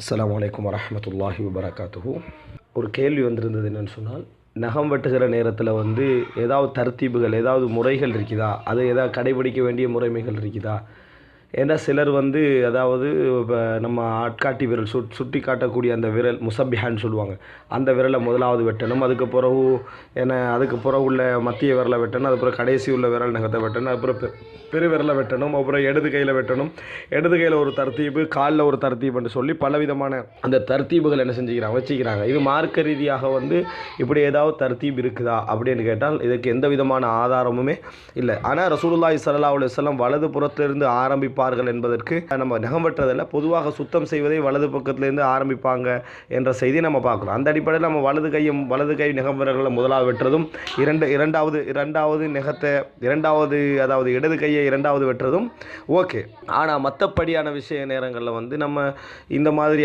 அஸ்லாம் வலைக்கம் வரமத்துல்லாஹி வபரகாத்துஹூ. ஒரு கேள்வி வந்திருந்தது என்னென்னு சொன்னால் நகம் வெட்டுகிற நேரத்தில் வந்து ஏதாவது தர்த்தீபுகள் ஏதாவது முறைகள் இருக்குதா? அது ஏதாவது கடைபிடிக்க வேண்டிய முறைமைகள் இருக்குதா? ஏன்னா சிலர் வந்து அதாவது இப்போ நம்ம ஆட்காட்டி விரல் சுட் சுட்டி காட்டக்கூடிய அந்த விரல் முசப்பிஹான்னு சொல்லுவாங்க. அந்த விரலை முதலாவது வெட்டணும். அதுக்கு பிறகு ஏன்னா அதுக்கு பிறகு உள்ள மத்திய விரலை வெட்டணும். அதுக்கப்புறம் கடைசி உள்ள விரல் நகத்தை வெட்டணும். அப்புறம் பெ- பெரு விரலை வெட்டணும். அப்புறம் இடது கையில் வெட்டணும். இடது கையில் ஒரு தர்த்தீபு காலில் ஒரு தர்த்தீபுன்னு சொல்லி பலவிதமான அந்த தர்த்தீபுகள் என்ன செஞ்சுக்கிறாங்க வச்சுக்கிறாங்க இது மார்க்க ரீதியாக வந்து இப்படி ஏதாவது தர்த்தீப் இருக்குதா அப்படின்னு கேட்டால் இதுக்கு எந்த விதமான ஆதாரமுமே இல்லை. ஆனால் ரசூலுல்லாஹி சல்லா அலுவலம் வலது புறத்திலிருந்து இருப்பார்கள் என்பதற்கு நம்ம நகம் வெட்டுறதில்ல பொதுவாக சுத்தம் செய்வதை வலது பக்கத்திலேருந்து ஆரம்பிப்பாங்க என்ற செய்தி நம்ம பார்க்குறோம். அந்த அடிப்படையில் நம்ம வலது கையும் வலது கை நகம் முதலாவது வெட்டுறதும் இரண்டு இரண்டாவது இரண்டாவது நெகத்தை இரண்டாவது அதாவது இடது கையை இரண்டாவது வெட்டுறதும் ஓகே. ஆனால் மற்றபடியான விஷய நேரங்களில் வந்து நம்ம இந்த மாதிரி